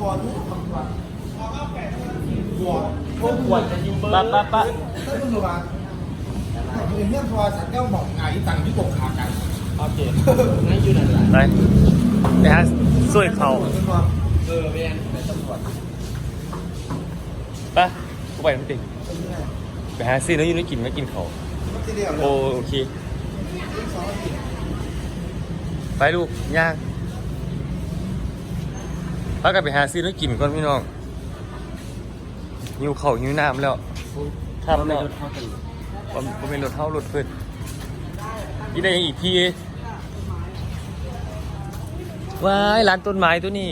ก่อนรู้ทำก่อนก่อนพวกขวดจะยิงเบอร์ปะปะปะถ้าต้นรูป้าคุณเนี่ยพอสัตว์แก้วบอกไงตังที่กขากันโอเคนั่นอยู่ไหนล่ะไปไปหาสวยเขาเออเวียนเป็นตำรวจไปกูไปน้ำติงไปหาซื้อเนื้อยูนิกินไม่กินเขาโอเค ไปลูกย่าง พากันไปหาซื้อเนื้อกินก่อนพี่น้องหิวเข่าวหิวน้ำแล้วครับไม่แล้วรถเข้าตีผมผมเป็นรถเท่ารถเพื่อนนี่ได้ยังอีกพี่ว้ายร้านต้นไม้ตัวนี้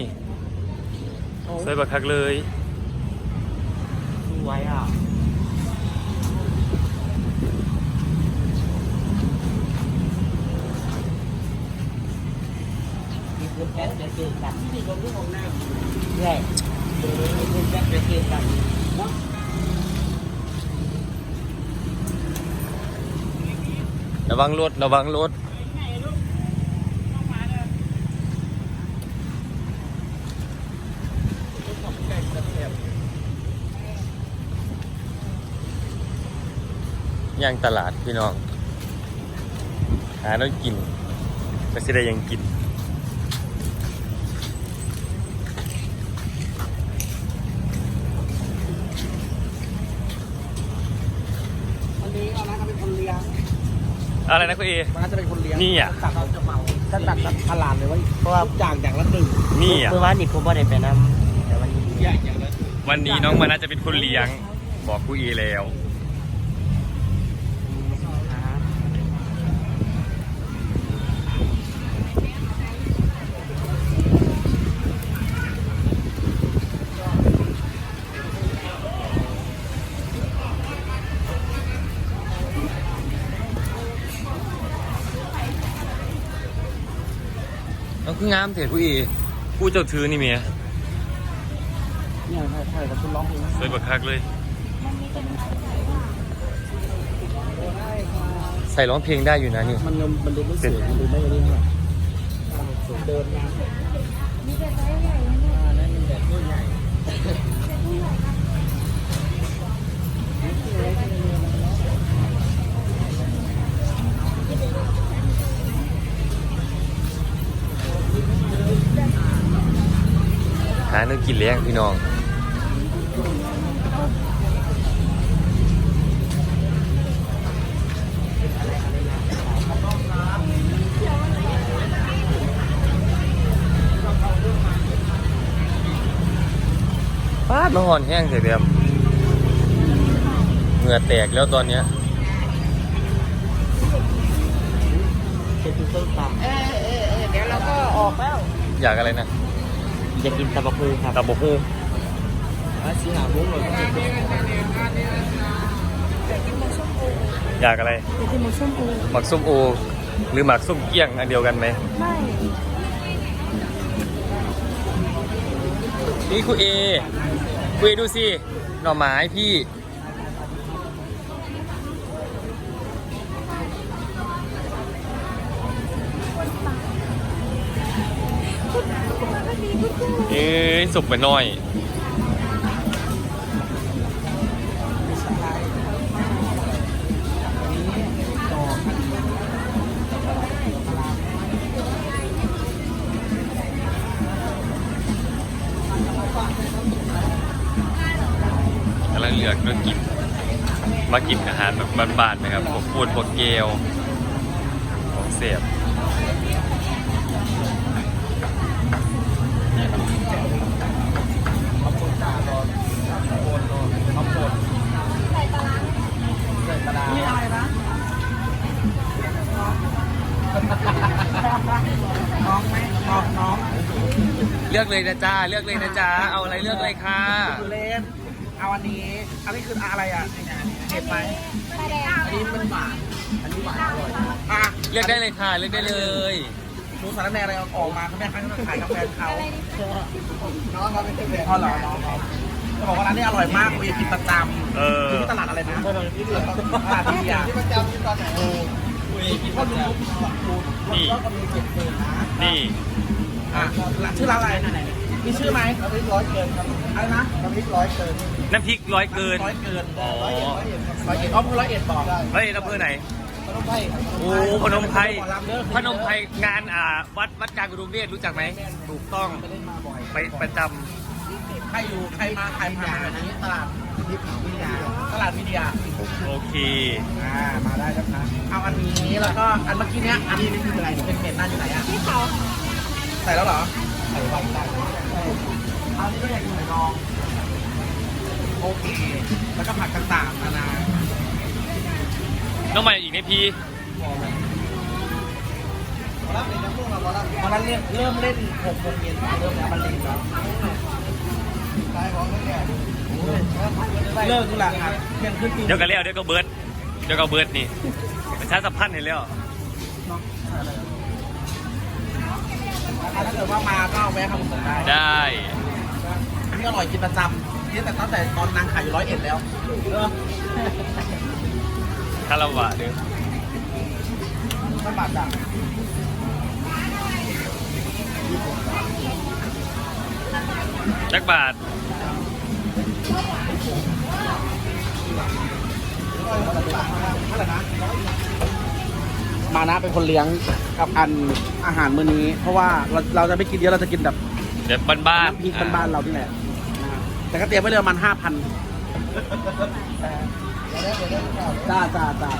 สวยบักคักเลยไว้อะมีคน แคสจะเกิดกันที่มีคนที่มองหน้าใช่คนแคสจะเกิดกันระวังรถระวังรถย่างตลาดพี่น้อง หาแล้วกินก็สิได้ยังกินนี้เอานะเขาเป็นคนเลี้ยง อะไรนะคุณเอ มันน่าจะเป็นคนเลี้ยงนี่อะตัดเราจะเมาถ้าตัดตัดตลาดเลยว่าเพราะว่าอย่างอย่างละหนึ่งนี่อะ เมื่อวานนี้ผมบ่ได้ไปนำแต่วันนี้อย่างอย่างละวันนี้น้องมาน่าจะเป็นคนเลี้ยง บอกกูเอแล้ว คืองามเถิดผู้อีผู้เจ้าถือนี่เมียเนี่ยใช่ใช่กับคุณร้องเพลงสวยบักคักเลย ใส่ร้องเพลงได้อยู่นะนี่มันมันดูไม่สวยมันดูไม่นี่ค่ะเดินนะนมีแต่ไซส์ใหญ่ กินเลี้ยงพี่น้อง ป้าดมาหอนแห้งเสียเดียมเหงื่อแตกแล้วตอนเนี้ยจะกินส้มตำเออเออเออเดี๋ยวเราก็ออกแล้ว อยากอะไรนะ จะกินตะบะพือครับตับบกฮูอะสีหาบุ้งเลยก็มีอยากอะไรเดี๋ยวกินหมูส้มโอหมักส้มโอ หรือหมักส้มเกี้ยงอันเดียวกันไหมไม่นี่คุณเอคุณเอดูสิหน่อไม้พี่ สุกไปหน่อย กำลังเลือกเรื่อกิน มากินอาหารแบบบานๆนะครับพวกปูนพวกเกลของเสียบ เลือกเลยนะจ๊ะเลือกเลยนะจ๊ะเอาอะไรเลือกเลยค่ะคือเล่นเอาอันนี้ อันนี้คืออะไรอะเห็ดไหมปลาแดงอันนี้มันหวานอันนี้หวานอร่อยอะเลือกได้เลยค่ะเลือกได้เลยหมูสารแหน่อะไรออกมาเขาแม่ค้าเขาขายกาแฟเขาอะไรนี่น้องเขาเป็นแฟนอ๋อเหรอน้องเขาจะบอกว่าร้านนี้อร่อยมากกูอยากกินประจำเอออยู่ที่ตลาดอะไรนะตลาดที่เดือตลาดที่เดือที่ประจำที่ตอนไหนกูกิ นประจำนี่ก็มีเจ็ดเดือนนะนี่อะชื่อร้านอะไรมีชื่อไหมน้ำพริกร้อยเกินครับอะไรนะน้ำพริกร้อยเกินน้ำพริกร้อยเกินร้อยเกินอ๋อร้อยเอ็ดร้อยเอ็ดอ๋อเพิ่งร้อยเอ็ดบอกเฮ้ยอำเภอไหนต้องไปโอ้พนมไพรหมอลำเด้อพนมไพรงานอ่าวัดวัดกลางกรุงเทพรู้จักไหมถูกต้องไปเล่นมาบ่อยไปประจใครอยู่ใครมาใครผ่านอันนี้ตลาดพริกวิทยา ตลาดวิทยาำโอเค อ่ามาได้นะครับเอาอันนี้แล้วก็อันเมื่อกี้เนี้ยอันนี้นี่คืออะไรเป็นเห็ดหน้าอยู่ไหนอะที่เขาใส่แล้วเหรอใส่ไว้ใส่อันนี้ก็อยากกินหอยนองโอเค แล้วก็ผักต่างๆนานาน้องใหม่อีกในพีรับในน้ำพวกเราเรารับวันนั้นเริ่มเริ่มเล่นหกโมงเย็นเริ่มแล้วมันเล่นแล้ว เลิกทุกหลังครับเที่ยงคืนตีเดี๋ยวก็เลี้ยวเดี๋ยวก็เบิร์ดเดี๋ยวก็เบิร์ดนี่ประชาสัมพันธ์เห็นแล้วถ้าเกิดว่ามาก็แวะคำส่งได้ได้นี่อร่อยกินประจำนี่แต่ตั้งแต่ตอนนางขายอยู่ร้อยเอ็ดแล้วเออคาราวะเด้อไม่บาดจังจักบาทเท่าไหร่นะ มานะเป็นคนเลี้ยงกับอันอาหารมื้อนี้ เพราะว่าเราเราจะไม่กินเยอะเราจะกินแบบเดี๋ยวบ้านน้ำพริกบ้านๆเราที่แหละนะฮะแต่ก็เตรียมไว้เลยประมาณห้าพันจ้าจ้าจ้า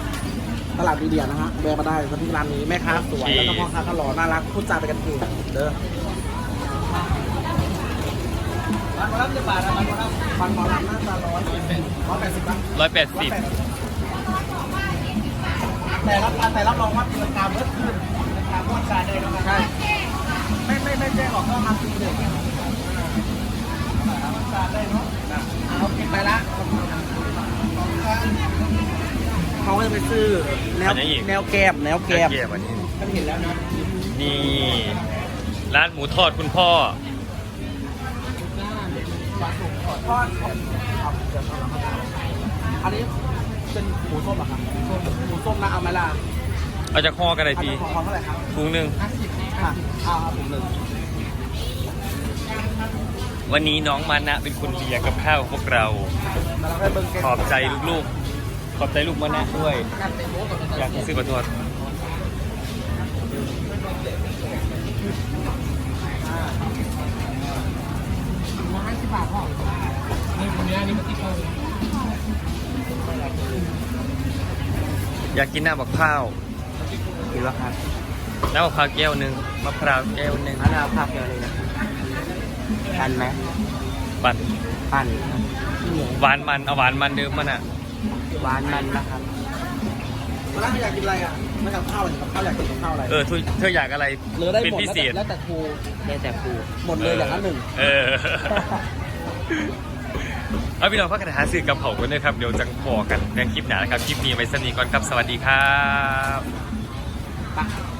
ตลาดมีเดียนะฮะแวะมาได้น้ำพริกร้านนี้แม่ค้าสวย แล้วก็พ่อค้าก็หล่อน่ารักพูดจาไปกันเก่งเด้อมันหมอลำจะบาทอะมันหมอลำมันหมอลำน่าจะร้อยร้อยแปดสิบบ้างร้อยแปดสิบ แต่รับแต่รับรองว่าตีลังกาเมื่อคืนตีลังกาเมื่อการได้แล้วนะใช่ไม่ไม่ไม่แจ้งหรอกก็มาตีเด็กการได้เนาะเอาปิดไปละเขาก็จะไปซื้อแนวแนวแก้มแนวแก้มเกียวันนี้ ท่านเห็นแล้วนะนี่ ร้านหมูทอดคุณพ่อทอดครับเดี๋ยวเอามาอันนี้เป็นหมูส้มเหรอครับหมูส้ม นะเอาไหมล่ะเอาจากห่อกันเลยทีของเท่าไหร่ครับถุงหนึ่งห้าสิบค่ะเอาครับผมหนึ่งวันนี้น้องมานะเป็นคนเลี้ยงกับข้าวพวกเรา ขอบใจลูกๆ ขอบใจลูกมานะด้วย อยากซื้อขอโทษร้อยสิบบาทพ่อนี่คนนี้นนี้มันติดเขา อยากกินน้ำมะพร้าวกินแล้วครับน้ำมะพร้าวแก้วหนึ่งมะพร้าวแก้วหนึ่งอันนี้เอาภาพเดียวเลยนะปั่นไหมปั่นปั่นหวานมันเอาหวานมันเดิมมันอะหวานมันนะครับวันนั้นอยากกินอะไรอะไม่กับข้าวเลยกับข้าวอยากกินกับข้าวอะไรเออเธอเธออยากอะไรหรือได้เป็นหมดพิเศษแล้วแต่ครูแล้วแต่ครูหมดเลยอย่างนั้นหนึ่งเออ เอาพี่น้องพักกันหาซื้อกับเขากันด้วยครับ เดี๋ยวจังพอกันในคลิปหนานะครับ คลิปนี้ไว้สนีก่อนครับ สวัสดีครับ